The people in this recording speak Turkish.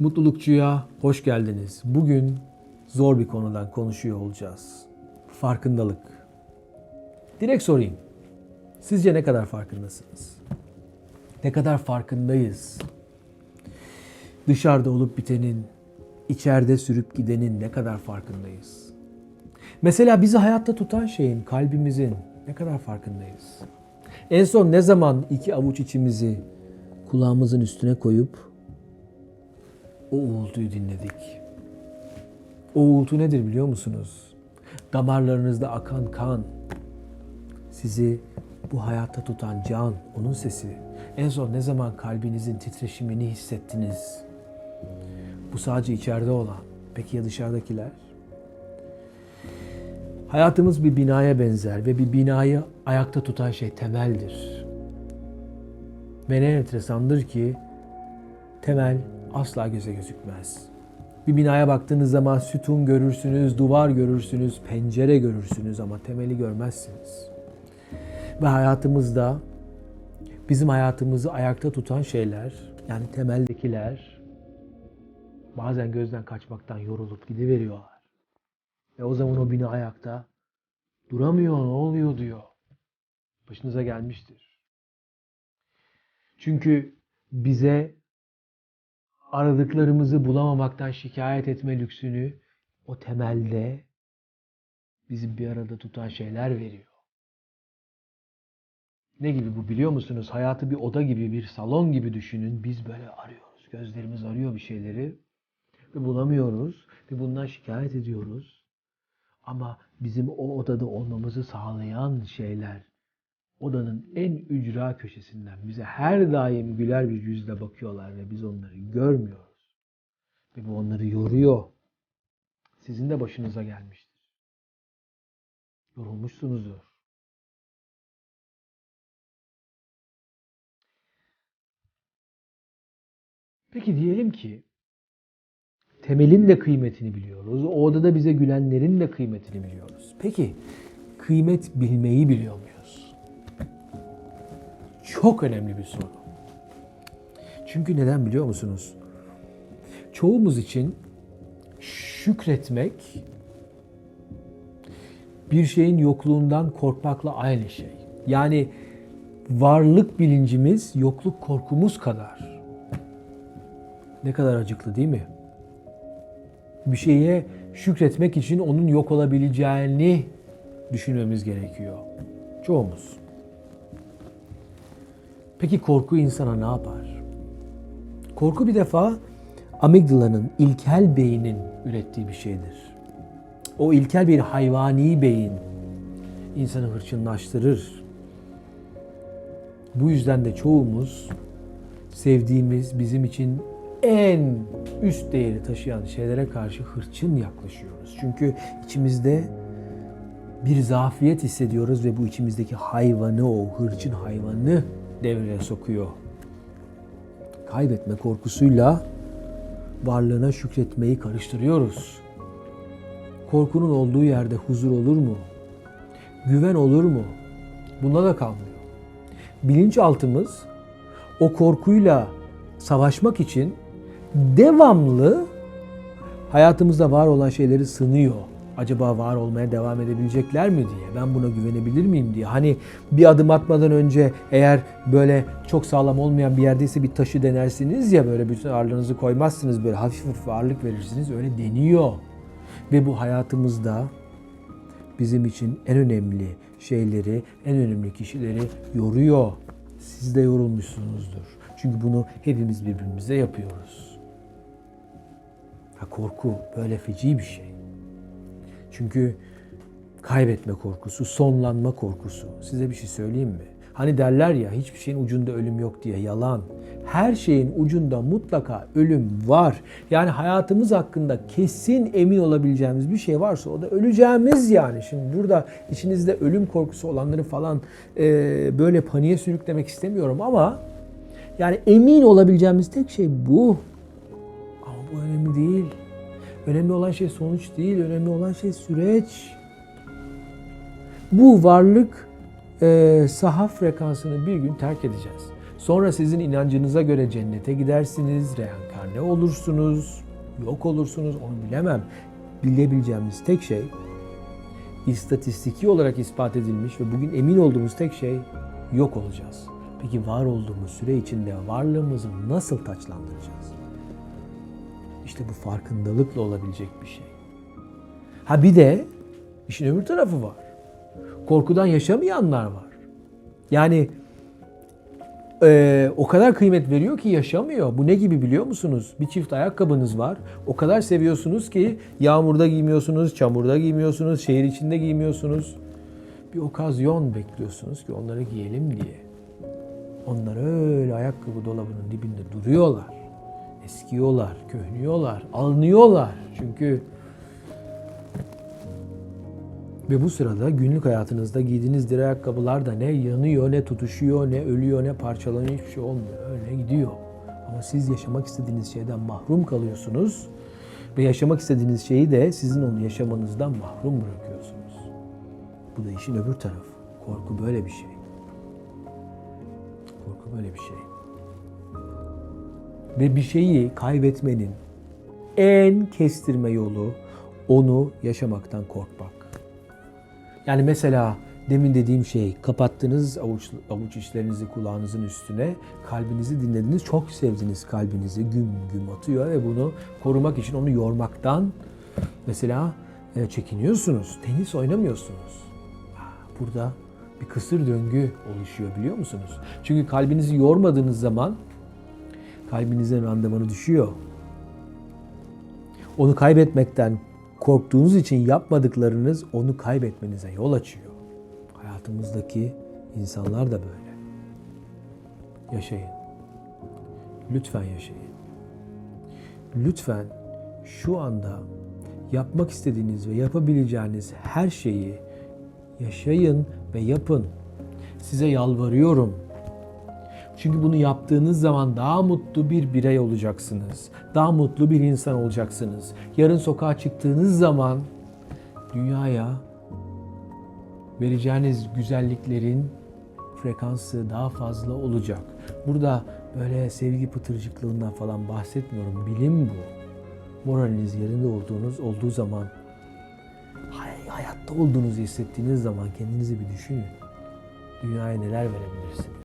Mutlulukçuya hoş geldiniz. Bugün zor bir konudan konuşuyor olacağız. Farkındalık. Direkt sorayım. Sizce ne kadar farkındasınız? Ne kadar farkındayız? Dışarıda olup bitenin, içeride sürüp gidenin ne kadar farkındayız? Mesela bizi hayatta tutan şeyin, kalbimizin ne kadar farkındayız? En son ne zaman iki avuç içimizi kulağımızın üstüne koyup o uğultuyu dinledik. O uğultu nedir biliyor musunuz? Damarlarınızda akan kan, sizi bu hayatta tutan can, onun sesi. En son ne zaman kalbinizin titreşimini hissettiniz? Bu sadece içeride olan. Peki ya dışarıdakiler? Hayatımız bir binaya benzer ve bir binayı ayakta tutan şey temeldir. Ve ne enteresandır ki temel asla göze gözükmez. Bir binaya baktığınız zaman sütun görürsünüz, duvar görürsünüz, pencere görürsünüz ama temeli görmezsiniz. Ve hayatımızda bizim hayatımızı ayakta tutan şeyler, yani temeldekiler bazen gözden kaçmaktan yorulup gidiveriyorlar. Ve o zaman o bina ayakta duramıyor, ne oluyor diyor. Başınıza gelmiştir. Çünkü bize aradıklarımızı bulamamaktan şikayet etme lüksünü o temelde bizi bir arada tutan şeyler veriyor. Ne gibi bu biliyor musunuz? Hayatı bir oda gibi, bir salon gibi düşünün. Biz böyle arıyoruz. Gözlerimiz arıyor bir şeyleri ve bulamıyoruz ve bundan şikayet ediyoruz. Ama bizim o odada olmamızı sağlayan şeyler odanın en ücra köşesinden bize her daim güler bir yüzle bakıyorlar ve biz onları görmüyoruz. Ve bu onları yoruyor. Sizin de başınıza gelmiştir. Yorulmuşsunuzdur. Peki diyelim ki temelin de kıymetini biliyoruz. O odada bize gülenlerin de kıymetini biliyoruz. Peki kıymet bilmeyi biliyor muyuz? Çok önemli bir soru. Çünkü neden biliyor musunuz? Çoğumuz için şükretmek bir şeyin yokluğundan korkmakla aynı şey. Yani varlık bilincimiz yokluk korkumuz kadar. Ne kadar acıklı değil mi? Bir şeye şükretmek için onun yok olabileceğini düşünmemiz gerekiyor. Çoğumuz. Peki korku insana ne yapar? Korku bir defa amigdalanın, ilkel beynin ürettiği bir şeydir. O ilkel bir hayvani beyin insanı hırçınlaştırır. Bu yüzden de çoğumuz sevdiğimiz, bizim için en üst değeri taşıyan şeylere karşı hırçın yaklaşıyoruz. Çünkü içimizde bir zafiyet hissediyoruz ve bu içimizdeki hayvanı, o hırçın hayvanı devreye sokuyor. Kaybetme korkusuyla varlığına şükretmeyi karıştırıyoruz. Korkunun olduğu yerde huzur olur mu? Güven olur mu? Bunda da kalmıyor. Bilinçaltımız o korkuyla savaşmak için devamlı hayatımızda var olan şeyleri sınıyor. Acaba var olmaya devam edebilecekler mi diye. Ben buna güvenebilir miyim diye. Hani bir adım atmadan önce eğer böyle çok sağlam olmayan bir yerdeyse bir taşı denersiniz ya böyle bütün ağırlığınızı koymazsınız böyle hafif hafif ağırlık verirsiniz. Öyle deniyor. Ve bu hayatımızda bizim için en önemli şeyleri, en önemli kişileri yoruyor. Siz de yorulmuşsunuzdur. Çünkü bunu hepimiz birbirimize yapıyoruz. Ha, korku böyle feci bir şey. Çünkü kaybetme korkusu, sonlanma korkusu. Size bir şey söyleyeyim mi? Hani derler ya hiçbir şeyin ucunda ölüm yok diye yalan. Her şeyin ucunda mutlaka ölüm var. Yani hayatımız hakkında kesin emin olabileceğimiz bir şey varsa o da öleceğimiz yani. Şimdi burada içinizde ölüm korkusu olanları falan e, böyle paniğe sürüklemek istemiyorum ama yani emin olabileceğimiz tek şey bu. Ama bu önemli değil. Önemli olan şey sonuç değil, önemli olan şey süreç. Bu varlık e, sahaf frekansını bir gün terk edeceğiz. Sonra sizin inancınıza göre cennete gidersiniz, reenkarne olursunuz, yok olursunuz onu bilemem. Bilebileceğimiz tek şey istatistiki olarak ispat edilmiş ve bugün emin olduğumuz tek şey yok olacağız. Peki var olduğumuz süre içinde varlığımızı nasıl taçlandıracağız? İşte bu farkındalıkla olabilecek bir şey. Ha bir de işin öbür tarafı var. Korkudan yaşamayanlar var. Yani eee, o kadar kıymet veriyor ki yaşamıyor. Bu ne gibi biliyor musunuz? Bir çift ayakkabınız var. O kadar seviyorsunuz ki yağmurda giymiyorsunuz, çamurda giymiyorsunuz, şehir içinde giymiyorsunuz. Bir okazyon bekliyorsunuz ki onları giyelim diye. Onlar öyle ayakkabı dolabının dibinde duruyorlar. Eskiyorlar, köhnüyorlar, alınıyorlar. Çünkü ve bu sırada günlük hayatınızda giydiğiniz deri ayakkabılar da ne yanıyor, ne tutuşuyor, ne ölüyor, ne parçalanıyor hiçbir şey olmuyor. Öyle gidiyor. Ama siz yaşamak istediğiniz şeyden mahrum kalıyorsunuz. Ve yaşamak istediğiniz şeyi de sizin onu yaşamanızdan mahrum bırakıyorsunuz. Bu da işin öbür tarafı. Korku böyle bir şey. Korku böyle bir şey. Ve bir şeyi kaybetmenin en kestirme yolu onu yaşamaktan korkmak. Yani mesela demin dediğim şey kapattınız avuç, avuç içlerinizi kulağınızın üstüne kalbinizi dinlediniz çok sevdiniz kalbinizi güm güm atıyor ve bunu korumak için onu yormaktan mesela e, çekiniyorsunuz tenis oynamıyorsunuz burada bir kısır döngü oluşuyor biliyor musunuz? Çünkü kalbinizi yormadığınız zaman kalbinizin randımanı düşüyor. Onu kaybetmekten korktuğunuz için yapmadıklarınız onu kaybetmenize yol açıyor. Hayatımızdaki insanlar da böyle. Yaşayın. Lütfen yaşayın. Lütfen şu anda yapmak istediğiniz ve yapabileceğiniz her şeyi yaşayın ve yapın. Size yalvarıyorum. Çünkü bunu yaptığınız zaman daha mutlu bir birey olacaksınız. Daha mutlu bir insan olacaksınız. Yarın sokağa çıktığınız zaman dünyaya vereceğiniz güzelliklerin frekansı daha fazla olacak. Burada böyle sevgi pıtırcıklığından falan bahsetmiyorum. Bilim bu. Moraliniz yerinde olduğunuz olduğu zaman hay- hayatta olduğunuzu hissettiğiniz zaman kendinizi bir düşünün. Dünyaya neler verebilirsiniz?